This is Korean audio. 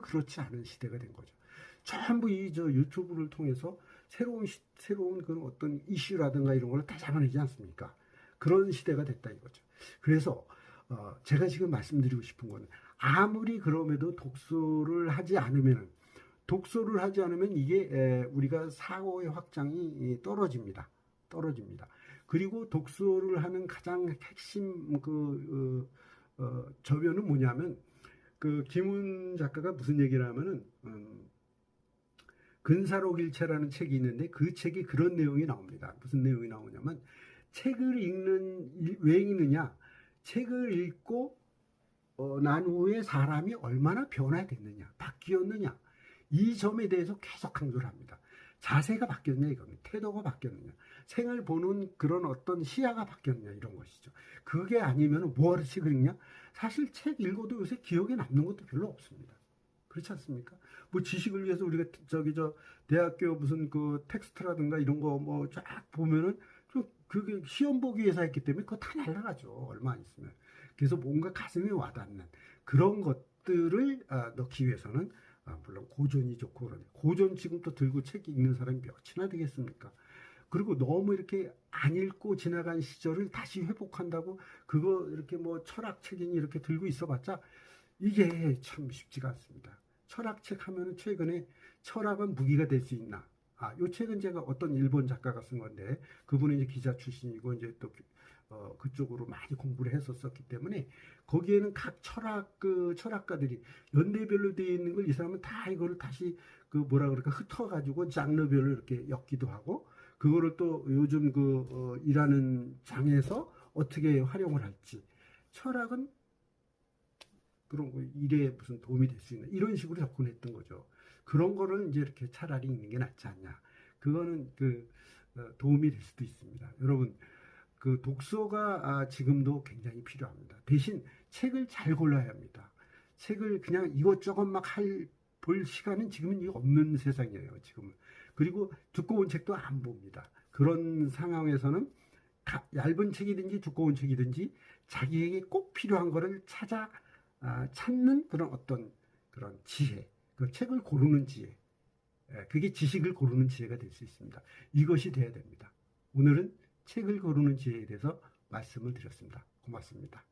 그렇지 않은 시대가 된 거죠. 전부 이 저 유튜브를 통해서 새로운 시, 새로운 그런 어떤 이슈라든가 이런 걸 다 잡아내지 않습니까? 그런 시대가 됐다 이거죠. 그래서 어, 제가 지금 말씀드리고 싶은 거는 아무리 그럼에도 독서를 하지 않으면 독서를 하지 않으면 이게 에, 우리가 사고의 확장이 떨어집니다. 떨어집니다. 그리고 독서를 하는 가장 핵심 그 어, 어, 저변은 뭐냐면 그 김훈 작가가 무슨 얘기를 하면은 음, 근사록일체라는 책이 있는데 그 책이 그런 내용이 나옵니다. 무슨 내용이 나오냐면 책을 읽는 왜 읽느냐? 책을 읽고 어, 난 후에 사람이 얼마나 변화됐느냐, 바뀌었느냐 이 점에 대해서 계속 강조를 합니다. 자세가 바뀌었냐 이겁니다. 태도가 바뀌었느냐, 생을 보는 그런 어떤 시야가 바뀌었냐 이런 것이죠. 그게 아니면 책을 읽냐? 사실 책 읽어도 요새 기억에 남는 것도 별로 없습니다. 그렇지 않습니까? 뭐 지식을 위해서 우리가 저기 저 대학교 무슨 그 텍스트라든가 이런 거 뭐 쫙 보면은 좀 그게 시험 보기 위해서 했기 때문에 그거 다 날라가죠. 얼마 안 있으면. 그래서 뭔가 가슴에 와닿는 그런 것들을 아, 넣기 위해서는 아, 물론 고전이 좋고 그러네. 고전 지금 또 들고 책 읽는 사람이 몇이나 되겠습니까? 그리고 너무 이렇게 안 읽고 지나간 시절을 다시 회복한다고 그거 이렇게 뭐 철학책이니 이렇게 들고 있어봤자 이게 참 쉽지가 않습니다. 철학책 하면은 최근에 철학은 무기가 될 수 있나? 아, 요 책은 제가 어떤 일본 작가가 쓴 건데 그분은 이제 기자 출신이고 이제 또 어, 그쪽으로 많이 공부를 했었었기 때문에 거기에는 각 철학 그 철학가들이 연대별로 되어 있는 걸 이 사람은 다 이거를 다시 그 뭐라 그럴까 흩어 가지고 장르별로 이렇게 엮기도 하고 그거를 또 요즘 그 어, 일하는 장에서 어떻게 활용을 할지 철학은 그런 거 일에 무슨 도움이 될 수 있는 이런 식으로 접근했던 거죠. 그런 거를 이제 이렇게 차라리 읽는 게 낫지 않냐. 그거는 그 어, 도움이 될 수도 있습니다. 여러분 그 독서가 아, 지금도 굉장히 필요합니다. 대신 책을 잘 골라야 합니다. 책을 그냥 이것저것 막 할 볼 시간은 지금은 없는 세상이에요. 지금은 그리고 두꺼운 책도 안 봅니다. 그런 상황에서는 얇은 책이든지 두꺼운 책이든지 자기에게 꼭 필요한 거를 찾아 아, 찾는 그런 어떤 그런 지혜, 그 책을 고르는 지혜, 예, 그게 지식을 고르는 지혜가 될 수 있습니다. 이것이 돼야 됩니다. 오늘은 책을 고르는 지혜에 대해서 말씀을 드렸습니다. 고맙습니다.